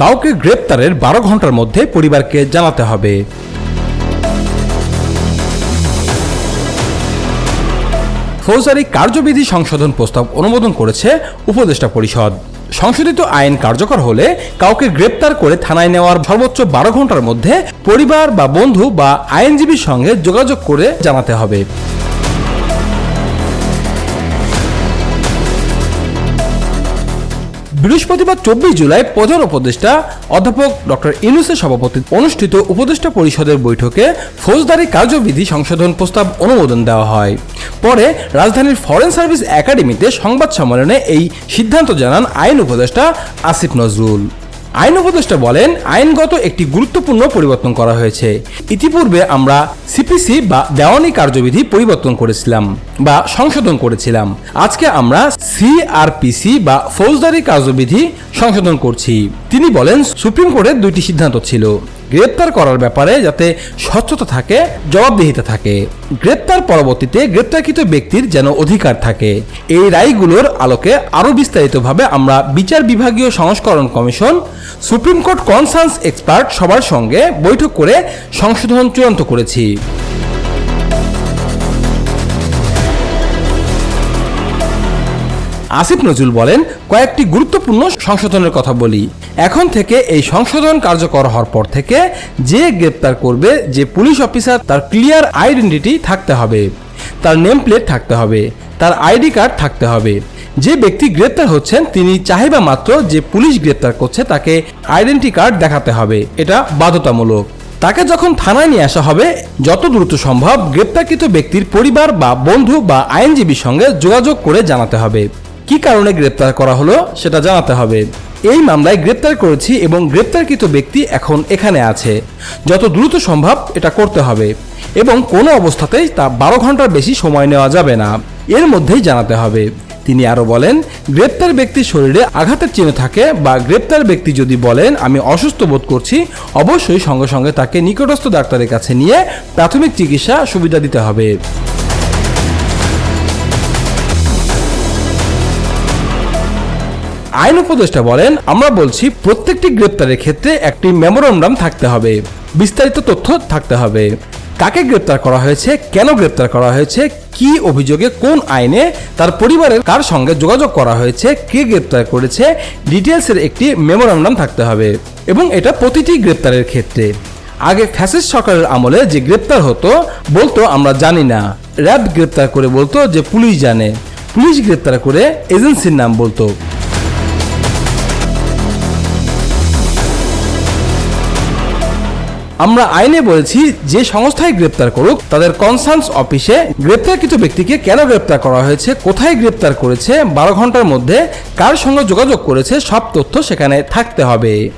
কাউকে গ্রেপ্তারের বারো ঘণ্টার মধ্যে পরিবারকে জানাতে হবে। ফৌজদারি কার্যবিধি সংশোধন প্রস্তাব অনুমোদন করেছে উপদেষ্টা পরিষদ। সংশোধিত আইন কার্যকর হলে কাউকে গ্রেপ্তার করে থানায় নেওয়ার সর্বোচ্চ বারো ঘণ্টার মধ্যে পরিবার বা বন্ধু বা আইনজীবীর সঙ্গে যোগাযোগ করে জানাতে হবে। বৃহস্পতিবার চব্বিশ জুলাই প্রধান উপদেষ্টা অধ্যাপক ডক্টর ইনুসের সভাপতিত্বে অনুষ্ঠিত উপদেষ্টা পরিষদের বৈঠকে ফৌজদারি কার্যবিধি সংশোধন প্রস্তাব অনুমোদন দেওয়া হয়। পরে রাজধানীর ফরেন সার্ভিস একাডেমিতে সংবাদ সম্মেলনে এই সিদ্ধান্ত জানান আইন উপদেষ্টা আসিফ নজরুল। আইন উপদেষ্টা বলেন, আইনগত একটি গুরুত্বপূর্ণ পরিবর্তন করা হয়েছে। ইতিপূর্বে আমরা সিপিসি বা দেওয়ানি কার্যবিধি পরিবর্তন করেছিলাম। বা সংশোধন করেছিলাম। আজকে আমরা সিআরপিসি বা ফৌজদারি কার্যবিধি সংশোধন করছি। তিনি বলেন, সুপ্রিম কোর্টের দুইটি সিদ্ধান্ত ছিল। গ্রেপ্তার করার ব্যাপারে যাতে স্বচ্ছতা থাকে, জবাবদিহিতা থাকে। গ্রেপ্তার পরবর্তীতে গ্রেপ্তারকৃত ব্যক্তির যেন অধিকার থাকে। এই রায়গুলোর আলোকে আরও বিস্তারিতভাবে আমরা বিচার বিভাগীয় সংস্করণ commission, supreme court concerns expert সবার সঙ্গে বৈঠক করে সংশোধন চূড়ান্ত করেছি। আসিফ নজরুল বলেন, কয়েকটি গুরুত্বপূর্ণ সংশোধনের কথা বলি। এখন থেকে এই সংশোধন কার্যকর হওয়ার পর থেকে যে গ্রেপ্তার করবে, যে পুলিশ অফিসার, তার ক্লিয়ার আইডেন্টিটি থাকতে হবে। তার নেম প্লেট থাকতে হবে, তার আইডি কার্ড থাকতে হবে। যে ব্যক্তি গ্রেপ্তার হচ্ছেন, তিনি চাহিবা মাত্র যে পুলিশ গ্রেপ্তার করছে, তাকে আইডেন্টি কার্ড দেখাতে হবে। এটা বাধ্যতামূলক। তাকে যখন থানায় নিয়ে আসা হবে, যত দ্রুত সম্ভব গ্রেপ্তারকৃত ব্যক্তির পরিবার বা বন্ধু বা আইনজীবীর সঙ্গে যোগাযোগ করে জানাতে হবে। কি কারণে গ্রেপ্তার করা হলো সেটা জানাতে হবে। এই মামলায় গ্রেপ্তার করেছি এবং গ্রেপ্তারকৃত ব্যক্তি এখন এখানে আছে। যত দ্রুত সম্ভব এটা করতে হবে এবং কোনো অবস্থাতেই তা বারো ঘণ্টার বেশি সময় নেওয়া যাবে না। এর মধ্যেই জানাতে হবে। তিনি আরও বলেন, গ্রেপ্তার ব্যক্তির শরীরে আঘাতের চিহ্ন থাকে বা গ্রেপ্তার ব্যক্তি যদি বলেন, আমি অসুস্থ বোধ করছি, অবশ্যই সঙ্গে সঙ্গে তাকে নিকটস্থ ডাক্তারের কাছে নিয়ে প্রাথমিক চিকিৎসা সুবিধা দিতে হবে। আইন উপদেষ্টা বলেন, আমরা বলছি প্রত্যেকটি গ্রেপ্তারের ক্ষেত্রে একটি মেমোরান্ডাম থাকতে হবে। বিস্তারিত তথ্য থাকতে হবে। কাকে গ্রেপ্তার করা হয়েছে, কেন গ্রেপ্তার করা হয়েছে, কি অভিযোগে কোন আইনে, তার পরিবারের কার সঙ্গে যোগাযোগ করা হয়েছে, কে গ্রেপ্তার করেছে ডিটেলসের একটি মেমোরান্ডাম থাকতে হবে এবং এটা প্রতিটি গ্রেপ্তারের ক্ষেত্রে। আগে ফ্যাসিস্ট সরকারের আমলে যে গ্রেপ্তার হতো, বলতো আমরা জানি না। র্যাব গ্রেপ্তার করে বলতো যে পুলিশ জানে। পুলিশ গ্রেপ্তার করে এজেন্সির নাম বলতো। আমরা আইনে বলেছি, যে সংস্থায় গ্রেপ্তার করুক, তাদের কনসার্নস অফিসে গ্রেপ্তারকৃত ব্যক্তিকে কেন গ্রেপ্তার করা হয়েছে, কোথায় গ্রেপ্তার করেছে, বারো ঘণ্টার মধ্যে কার সঙ্গে যোগাযোগ করেছে, সব তথ্য সেখানে থাকতে হবে।